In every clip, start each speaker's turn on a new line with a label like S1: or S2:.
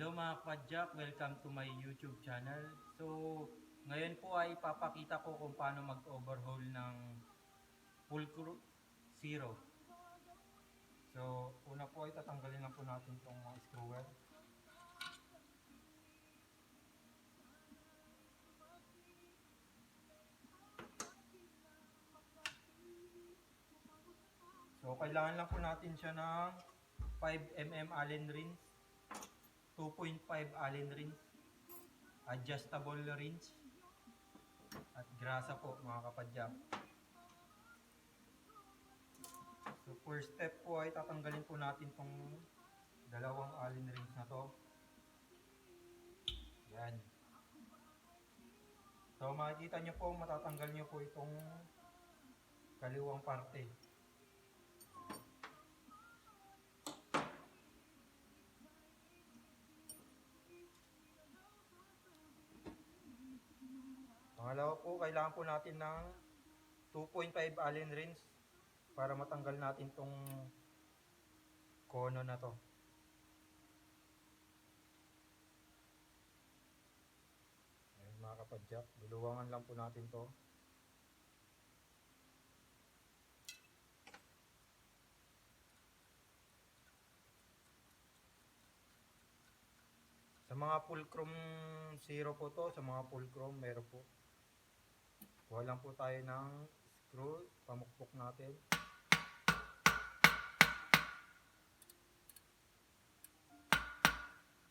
S1: Hello mga kapadyak, welcome to my YouTube channel. So, ngayon po ay papakita ko kung paano mag-overhaul ng full crew zero. So, una po ay tatanggalin lang po natin itong mga screwer. So, kailangan lang po natin siya ng 5mm Allen wrench, 2.5 Allen wrench, adjustable wrench, at grasa po mga kapadyak. So, first step po ay tatanggalin po natin tong dalawang Allen wrench na to. Yan. So, makikita nyo po, matatanggal nyo po itong kaliwang parte. Pangalawa po, kailangan po natin ng 2.5 Allen wrench para matanggal natin tong kono na to. Ayan mga kapadyak, duluwangan lang po natin to. Sa mga fulcrum zero po to, sa mga fulcrum meron po. Kuha lang po tayo ng screw, pamukpok natin.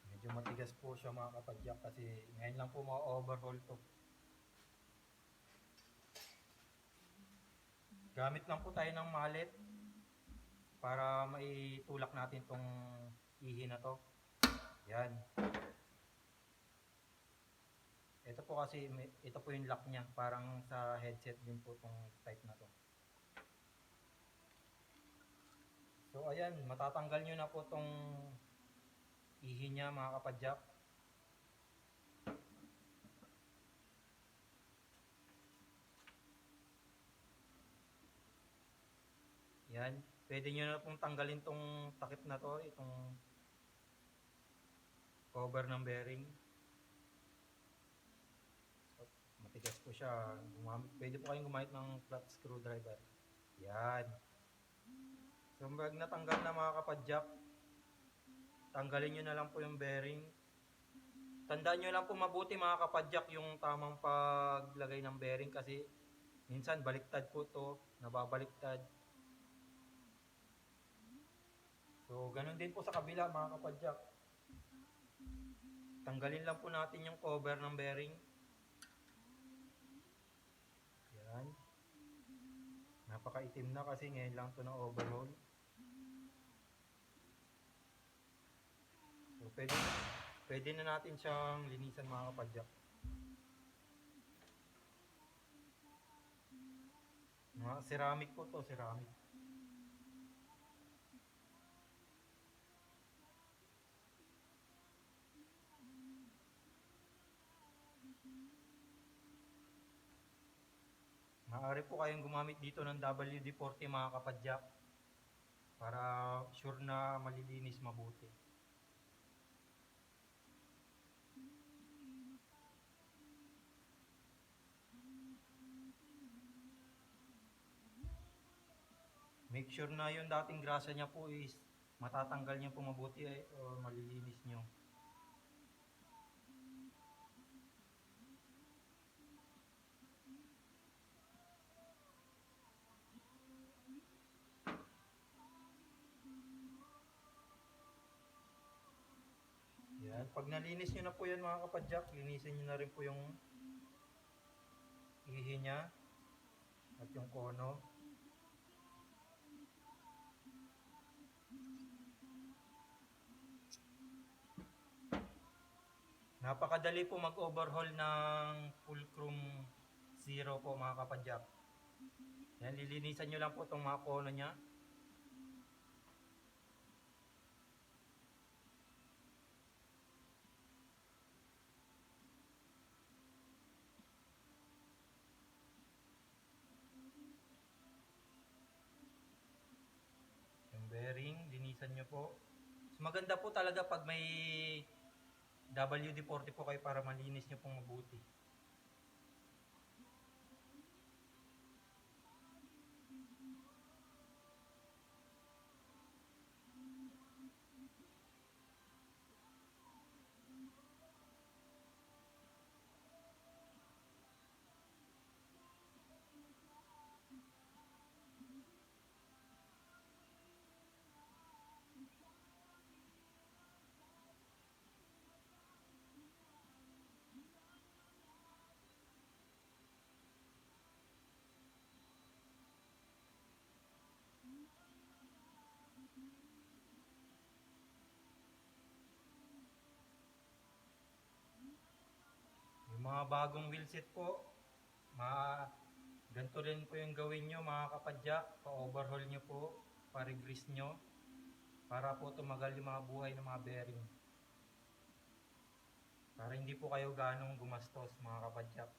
S1: Medyo matigas po siya mga kapadyak kasi ngayon lang po ma-overhaul to. Gamit lang po tayo ng mallet para maitulak natin tong ihi na to. Yan. Ito po kasi, ito po yung lock niya. Parang sa headset din po itong type na to. So ayan, matatanggal nyo na po itong ihi niya mga kapadyak. Yan. Pwede nyo na pong tanggalin tong takip na to, itong cover ng bearing. Matigas po siya. Gumamit, pwede po kayong gumamit ng flat screwdriver. Yan. So, pag natanggal na mga kapadyak, tanggalin nyo na lang po yung bearing. Tandaan nyo lang po mabuti mga kapadyak yung tamang paglagay ng bearing kasi minsan baliktad po to, nababaliktad. So, ganun din po sa kabila mga kapadyak. Tanggalin lang po natin yung cover ng bearing. Yan. Napakaitim na kasi ngayon lang to na overhaul. So, pwede, pwede na natin siyang linisan mga kapadyak. Mga ceramic po to, ceramic. Maaari po kayong gumamit dito ng WD-40 mga kapadyak para sure na malilinis mabuti. Make sure na yung dating grasa niya po is matatanggal niya po mabuti eh, o malilinis niyo. Yan. Pag nalinis nyo na po yan mga kapadyak, linisin nyo na rin po yung ihi niya at yung kono. Napakadali po mag-overhaul ng fulcrum zero po mga kapadyak. Yan, lilinisan nyo lang po itong mga kono niya. Linisan nyo po. Mas maganda po talaga pag may WD-40 po kayo para malinis nyo pong mabuti. Yung mga bagong wheelset po, ma ganito rin po yung gawin nyo mga kapadyak, pa-overhaul nyo po, pa-regrease nyo, para po tumagal yung mga buhay ng mga bearing. Para hindi po kayo ganong gumastos mga kapadyak.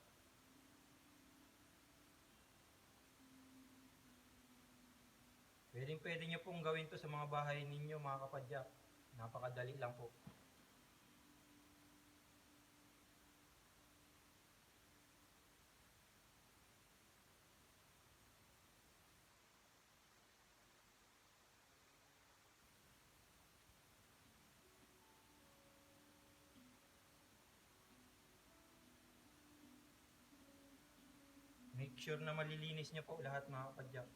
S1: Pwedeng pwede nyo pong gawin to sa mga bahay ninyo mga kapadyak. Napakadali lang po. Make sure na malilinis niyo po lahat mga kapadyak.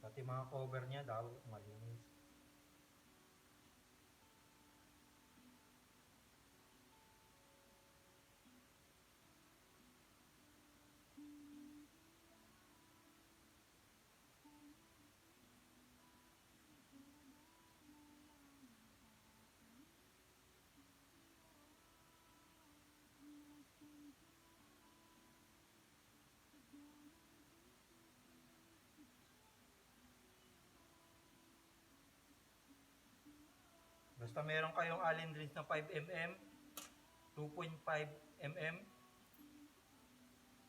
S1: Pati mga cover niya daw malinis. Basta meron kayong allen wrench na 5mm, 2.5 mm.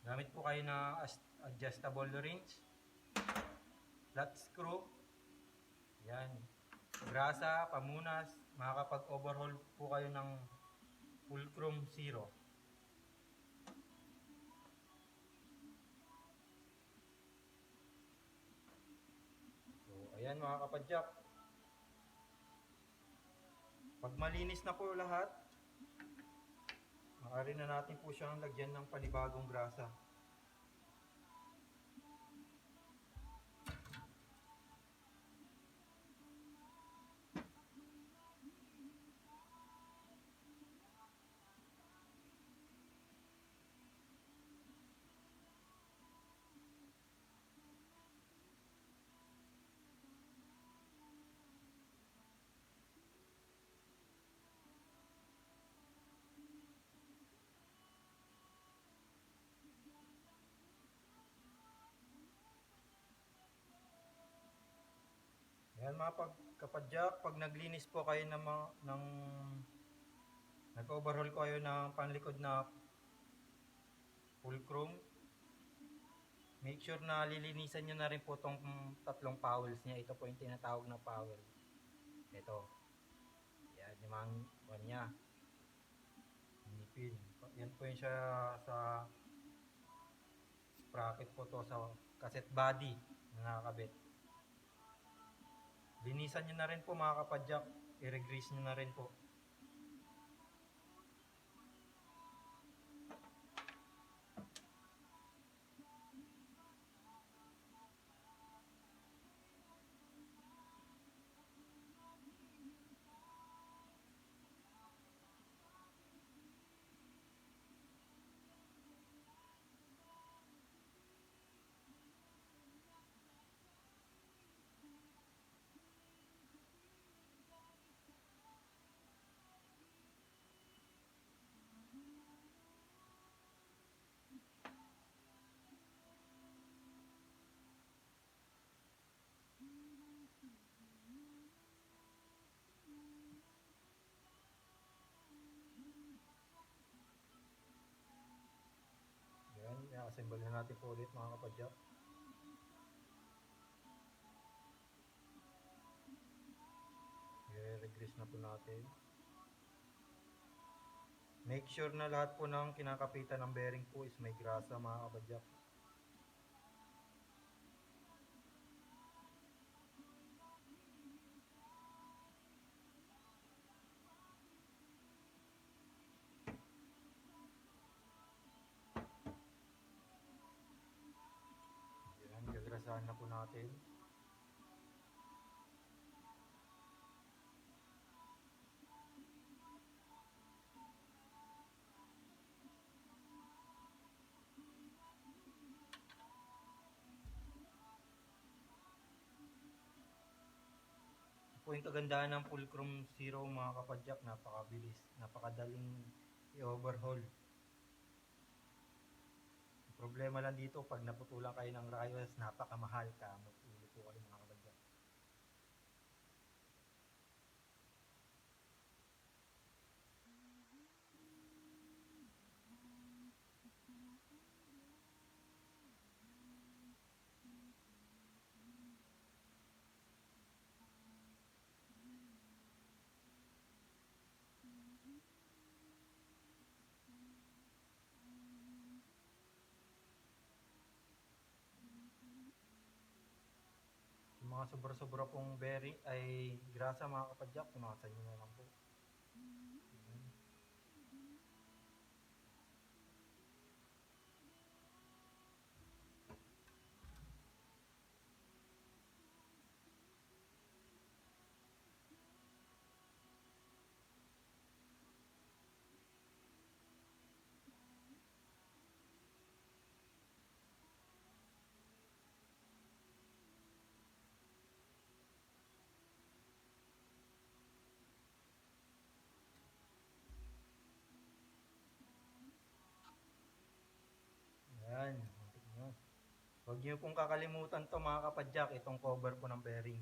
S1: Gamit po kayo na adjustable wrench. Flat screw. Yan. Grasa, pamunas. Makakapag-overhaul po kayo ng fulcrum zero. So, ayan mga kapadyak. Pag malinis na po lahat, maaari na natin po siyang lagyan ng panibagong grasa. Ayan mga pag, kapadyak, pag naglinis po kayo ng, ng nag-overhaul ko kayo ng panlikod na fulcrum, make sure na lilinisan nyo na rin po tong tatlong powels niya. Ito po yung tinatawag na powel. Ito. Yan, yung mga one niya. Nipin. Yan po yung siya sa sprocket po to sa cassette body na nakakabit. Linisan nyo na rin po mga kapadyak. I-regrease nyo na rin po. Balikan natin po ulit mga kapadyak. I-regress na po natin. Make sure na lahat po ng kinakapitan ng bearing po is may grasa mga kabadyak. Gagrasahan na po natin. Po kagandahan ng Fulcrum Zero mga kapadyak, napakabilis, napakadaling i-overhaul. Problema lang dito, pag naputulan kayo ng rayos, napakamahal ka. Ulo po kayo mga kapadyak. Yung mga sobra-sobra pong bearing ay grasa mga kapadyak, punasan nyo na lang po. Ayan. Ayan. muntik na. Huwag niyo pong kakalimutan to mga kapadyak, itong cover po ng bearing.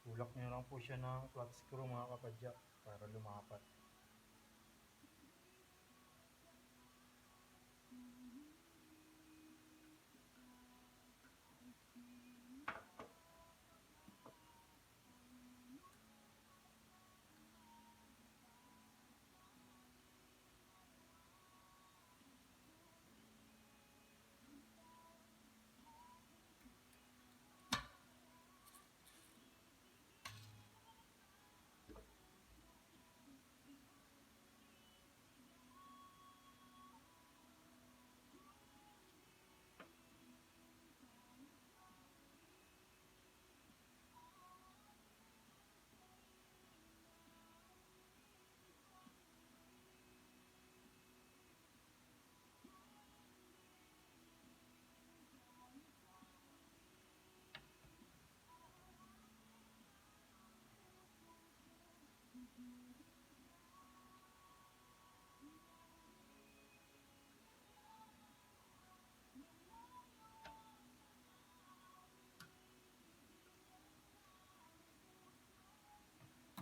S1: Tulak niyo lang po siya ng flat screw mga kapadyak para lumapat.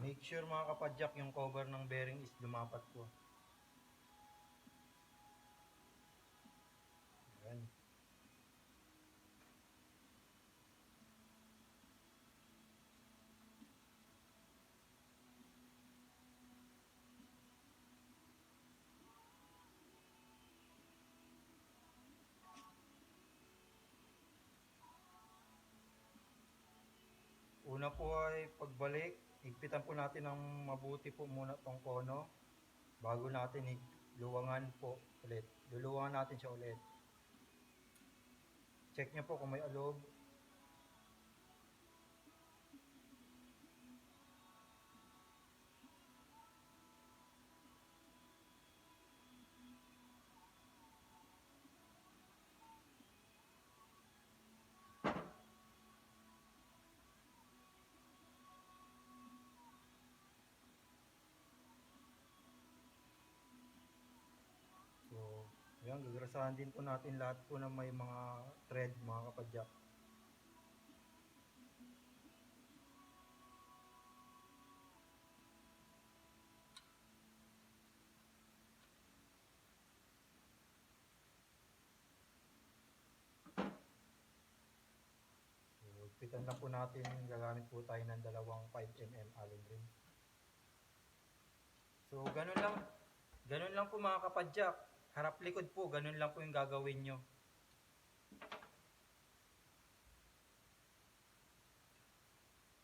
S1: Make sure mga kapadyak yung cover ng bearing is lumapat po. Ayan. Una po ay pagbalik, higpitan po natin ng mabuti po muna tong kono bago natin luwangan po ulit. Luluwangan natin siya ulit. Check nyo po kung may alog. Yan, gagarasahan din po natin lahat po ng may mga thread mga kapadyak. Pitan na po natin, gagamit po tayo ng dalawang 5mm allen ring. So, ganun lang. Ganun lang po mga kapadyak. Harap likod po, ganun lang po yung gagawin nyo.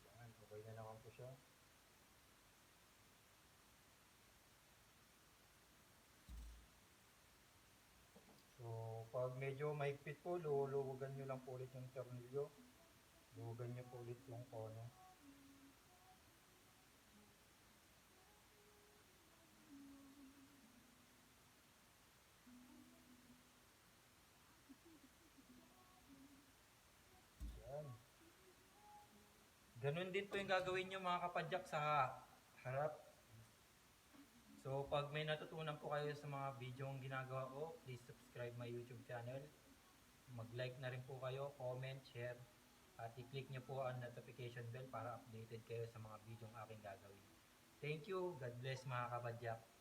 S1: Yan, okay na naman po siya. So, pag medyo mahigpit po, luluwagan nyo lang po ulit yung tornilyo. Luwagan nyo po ulit yung kono. Yan. Ganun din po yung gagawin nyo mga kapadyak sa harap. So, pag may natutunan po kayo sa mga video ang ginagawa ko, please subscribe my YouTube channel. Mag-like na rin po kayo, comment, share, at i-click nyo po ang notification bell para updated kayo sa mga video ang aking gagawin. Thank you. God bless mga kapadyak.